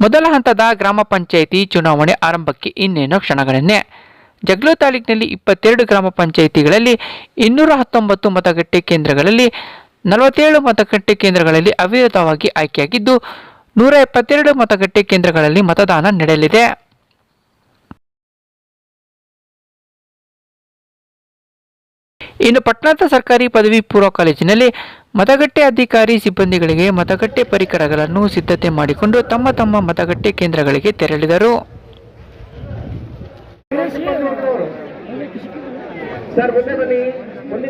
ಮೊದಲ ಹಂತದ ಗ್ರಾಮ ಪಂಚಾಯಿತಿ ಚುನಾವಣೆ ಆರಂಭಕ್ಕೆ ಇನ್ನೇನು ಕ್ಷಣಗಳನ್ನೇ. ಜಗ್ಲೂ ತಾಲೂಕಿನಲ್ಲಿ ಇಪ್ಪತ್ತೆರಡು ಗ್ರಾಮ ಪಂಚಾಯಿತಿಗಳಲ್ಲಿ ಇನ್ನೂರ ಹತ್ತೊಂಬತ್ತು ಮತಗಟ್ಟೆ ಕೇಂದ್ರಗಳಲ್ಲಿ ನಲವತ್ತೇಳು ಮತಗಟ್ಟೆ ಕೇಂದ್ರಗಳಲ್ಲಿ ಅವಿರತವಾಗಿ ಆಯ್ಕೆಯಾಗಿದ್ದು, ನೂರ ಎಪ್ಪತ್ತೆರಡು ಮತಗಟ್ಟೆ ಕೇಂದ್ರಗಳಲ್ಲಿ ಮತದಾನ ನಡೆಯಲಿದೆ. ಇನ್ನು ಪಟ್ಟಣದ ಸರ್ಕಾರಿ ಪದವಿ ಪೂರ್ವ ಕಾಲೇಜಿನಲ್ಲಿ ಮತಗಟ್ಟೆ ಅಧಿಕಾರಿ ಸಿಬ್ಬಂದಿಗಳಿಗೆ ಮತಗಟ್ಟೆ ಪರಿಕರಗಳನ್ನು ಸಿದ್ಧತೆ ಮಾಡಿಕೊಂಡು ತಮ್ಮ ತಮ್ಮ ಮತಗಟ್ಟೆ ಕೇಂದ್ರಗಳಿಗೆ ತೆರಳಿದರು. ಸರ್ ಮುಂದೆ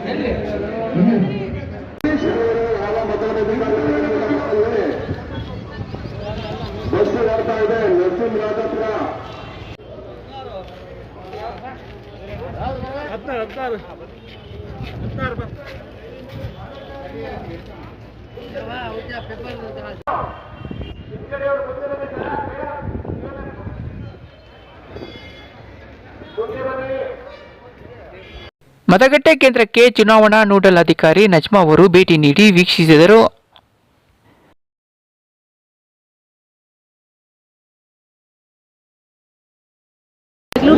ಬನ್ನಿ ಮುಂದಿನ P R number bus number ಇಪ್ಪತ್ತೆಂಟು ಬಸ್ ಬರ್ತಾ ಇದೆ ನಂಬರ್ ರೋಡ್ ನಂಬರ್ ಇಪ್ಪತ್ತೆಂಟು ಬಸ್ ಮತಗಟ್ಟೆ ಕೇಂದ್ರಕ್ಕೆ ಚುನಾವಣಾ ನೋಡಲ್ ಅಧಿಕಾರಿ ನಜ್ಮಾ ಅವರು ಭೇಟಿ ನೀಡಿ ವೀಕ್ಷಿಸಿದರು.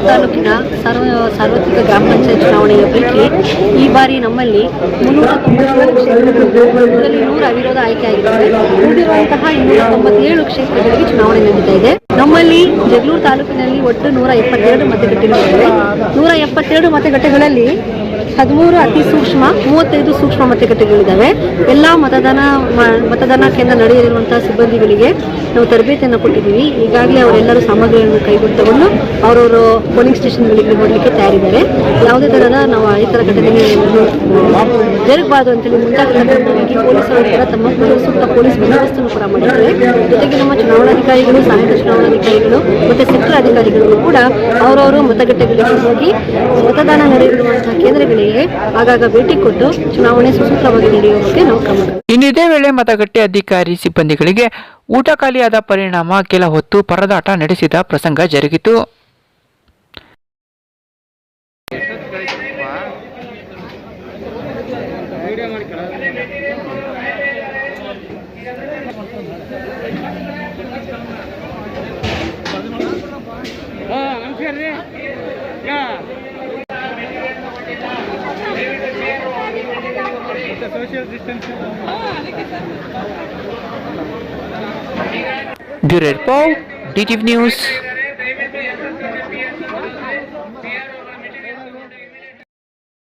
ತಾಲೂಕಿನ ಸಾರ್ವ ಸಾರ್ವತ್ರಿಕ ಗ್ರಾಮ ಪಂಚಾಯತ್ ಚುನಾವಣೆಯ ಪೈಕಿ ಈ ಬಾರಿ ನಮ್ಮಲ್ಲಿ ಮುನ್ನೂರ ತೊಂಬತ್ತೇಳು ಕ್ಷೇತ್ರಗಳಲ್ಲಿ ನೂರ ಅವಿರೋಧ ಆಯ್ಕೆಯಾಗಿದ್ದಾವೆ ಉಳಿದಿರುವಂತಹ ಇನ್ನೂರ ತೊಂಬತ್ತೇಳು ಕ್ಷೇತ್ರಗಳಿಗೆ ಚುನಾವಣೆ ನಡೀತಾ ಇದೆ. ನಮ್ಮಲ್ಲಿ ಜಗಳೂರು ತಾಲೂಕಿನಲ್ಲಿ ಒಟ್ಟು ನೂರ ಎಪ್ಪತ್ತೆರಡು ಮತಗಟ್ಟೆಗಳಿವೆ. ನೂರ ಎಪ್ಪತ್ತೆರಡು ಮತಗಟ್ಟೆಗಳಲ್ಲಿ ಹದಿಮೂರು ಅತಿ ಸೂಕ್ಷ್ಮ, ಮೂವತ್ತೈದು ಸೂಕ್ಷ್ಮ ಮತಗಟ್ಟೆಗಳಿದ್ದಾವೆ ಎಲ್ಲ ಮತದಾನ ಮತದಾನ ಕೇಂದ್ರ ನಡೆಯಲಿರುವಂತಹ ಸಿಬ್ಬಂದಿಗಳಿಗೆ ನಾವು ತರಬೇತಿಯನ್ನು ಕೊಟ್ಟಿದ್ದೀವಿ. ಈಗಾಗಲೇ ಅವರೆಲ್ಲರೂ ಸಾಮಗ್ರಿಗಳನ್ನು ಕೈಗೊಂಡು ತಗೊಂಡು ಅವರವರು ಪೋಲಿಂಗ್ ಸ್ಟೇಷನ್ಗಳಿಗೆ ಹೋಗಲಿಕ್ಕೆ ತಯಾರಿದ್ದಾರೆ. ಯಾವುದೇ ತರಹದ ನಾವು ಈ ಥರ ಘಟನೆ ಜರುಗಬಾರ್ದು ಅಂತೇಳಿ ಮುಂದಾಗಿ ಪೊಲೀಸರು ಕೂಡ ತಮ್ಮ ಸೂಕ್ತ ಪೊಲೀಸ್ ಬಂದೋಬಸ್ತನ್ನು ಕೂಡ ಮಾಡಿದ್ದಾರೆ. ಜೊತೆಗೆ ನಮ್ಮ ಚುನಾವಣಾಧಿಕಾರಿಗಳು, ಸಹಾಯಕ ಚುನಾವಣಾಧಿಕಾರಿಗಳು ಮತ್ತು ಸೆಕ್ಟರ್ ಅಧಿಕಾರಿಗಳು ಕೂಡ ಅವರವರು ಮತಗಟ್ಟೆಗಳಿಗೆ ಹೋಗಿ ಮತದಾನ ನಡೆಯುತ್ತಿರುವಂತಹ ಕೇಂದ್ರಗಳಿಗೆ ಆಗಾಗ ಭೇಟಿ ಕೊಟ್ಟು ಚುನಾವಣೆ ಸುಸೂತ್ರವಾಗಿ ನಡೆಯುವಂತೆ ನಾವು ಕ್ರಮ ಇನ್ನು ಇದೇ ವೇಳೆ ಮತಗಟ್ಟೆ ಅಧಿಕಾರಿ ಸಿಬ್ಬಂದಿಗಳಿಗೆ ಊಟ ಖಾಲಿಯಾದ ಪರಿಣಾಮ ಕೆಲ ಹೊತ್ತು ಪರದಾಟ ನಡೆಸಿದ ಪ್ರಸಂಗ ಜರುಗಿತು. Bureau report DTV news